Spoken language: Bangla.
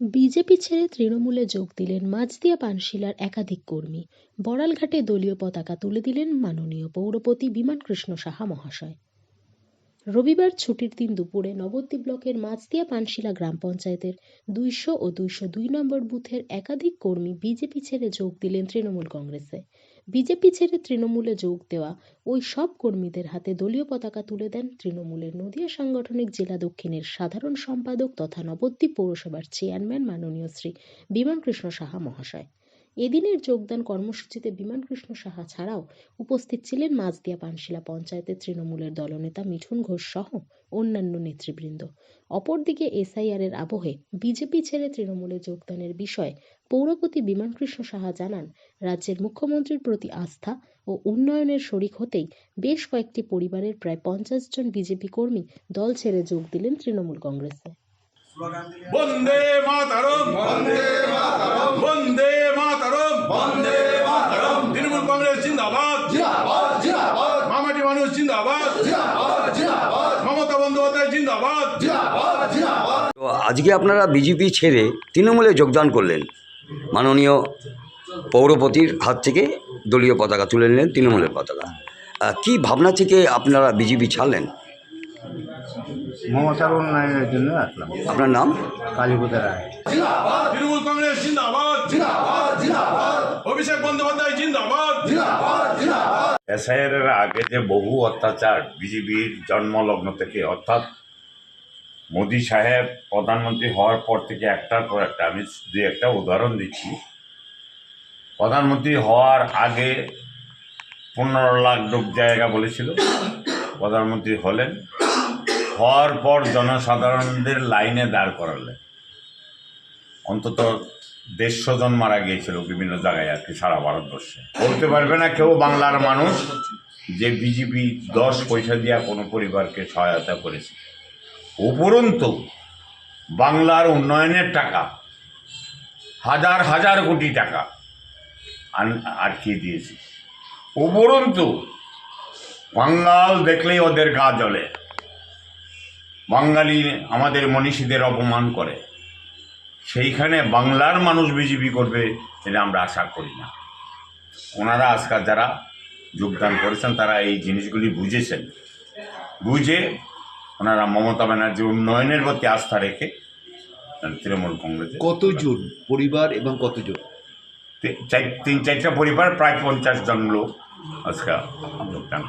বিজেপি ছেড়ে তৃণমূলে যোগ দিলেন মাঝদিয়া পানশিলার একাধিক কর্মী। বড়ালঘাটে দলীয় পতাকা তুলে দিলেন মাননীয় পৌরপতি বিমান কৃষ্ণ সাহা মহাশয়। রবিবার ছুটির দিন দুপুরে নবদ্বীপ ব্লকের মাঝদিয়া পানশিলা গ্রাম পঞ্চায়েতের দুইশো ও দুইশো দুই নম্বর বুথের একাধিক কর্মী বিজেপি ছেড়ে যোগ দিলেন তৃণমূল কংগ্রেসে। বিজেপি ছেড়ে তৃণমূলে যোগ দেওয়া, ওই সব কর্মীদের হাতে দলীয় পতাকা তুলে দেন তৃণমূলের নদিয়া সাংগঠনিক জেলা দক্ষিণের সাধারণ সম্পাদক তথা নবদ্বীপ পৌরসভার চেয়ারম্যান মাননীয় শ্রী বিমান কৃষ্ণ সাহা মহাশয়। এদিনের যোগদান কর্মসূচিতে বিমান কৃষ্ণ সাহা ছাড়াও উপস্থিত ছিলেন মাঝদিয়া পানশিলা পঞ্চায়েতের তৃণমূলের দলনেতা মিঠুন ঘোষ সহ অন্যান্য নেতৃবৃন্দ। অপরদিকে এসআইআর এর আবহে বিজেপি ছেড়ে তৃণমূলে যোগদানের বিষয়ে পৌরপতি বিমান কৃষ্ণ সাহা জানান রাজ্যের মুখ্যমন্ত্রীর প্রতি আস্থা ও উন্নয়নের শরিক হতেই বেশ কয়েকটি পরিবারের প্রায় পঞ্চাশ জন বিজেপি কর্মী দল ছেড়ে যোগ দিলেন তৃণমূল কংগ্রেসে। বন্দে মাতরম! বন্দে মাতরম! কংগ্রেস জিন্দাবাদ। জিন্দাবাদ জিন্দাবাদ। মামাটি মানুষ জিন্দাবাদ। জিন্দাবাদ জিন্দাবাদ। মমতা বন্দ্যোপাধ্যায় জিন্দাবাদ। জিন্দাবাদ জিন্দাবাদ। তো আজকে আপনারা বিজেপি ছেড়ে তৃণমূলে যোগদান করলেন। মাননীয় পৌরপতির হাত থেকে দলীয় পতাকা তুলে নিলেন তৃণমূলের পতাকা। কি ভাবনা থেকে আপনারা বিজেপি ছাড়লেন? মমতার উন্নয়নের জন্য আসলাম। আপনার নাম? কালীপদ রায়। তৃণমূল কংগ্রেস জিন্দাবাদ। জিন্দাবাদ জিন্দাবাদ। অভিষেক বন্দ্যোপাধ্যায় জিন্দাবাদ। জিন্দাবাদ জিন্দাবাদ। এসআইয়ের আগে যে বহু অত্যাচার বিজেপির জন্মলগ্ন থেকে অর্থাৎ মোদি সাহেব প্রধানমন্ত্রী হওয়ার পর থেকে একটার পর একটা আমি দুই একটা উদাহরণ দিচ্ছি। প্রধানমন্ত্রী হওয়ার আগে পনেরো লাখ লোক জায়গা বলেছিল প্রধানমন্ত্রী হলেন। হওয়ার পর জনসাধারণদের লাইনে দাঁড় করালেন। অন্তত দেড়শো জন মারা গিয়েছিল বিভিন্ন জায়গায় আর কি সারা ভারতবর্ষে। বলতে পারবে না কেউ বাংলার মানুষ যে বিজেপি দশ পয়সা দিয়া কোনো পরিবারকে সহায়তা করেছে। উপরন্তু বাংলার উন্নয়নের টাকা, হাজার হাজার কোটি টাকা আটকিয়ে দিয়েছে। উপরন্তু বাঙ্গাল দেখলেই ওদের গা জ্বলে। বাঙালি আমাদের মনীষীদের অপমান করে। সেইখানে বাংলার মানুষ বিজেপি করবে এটা আমরা আশা করি না। ওনারা আজকাল যারা যোগদান করেছেন তারা এই জিনিসগুলি বুঝেছেন। বুঝে ওনারা মমতা ব্যানার্জির উন্নয়নের প্রতি আস্থা রেখে তৃণমূল কংগ্রেস কতজন? পরিবার এবং কতজন? তিন চারটা পরিবার প্রায় পঞ্চাশ জন লোক আজকে যোগদান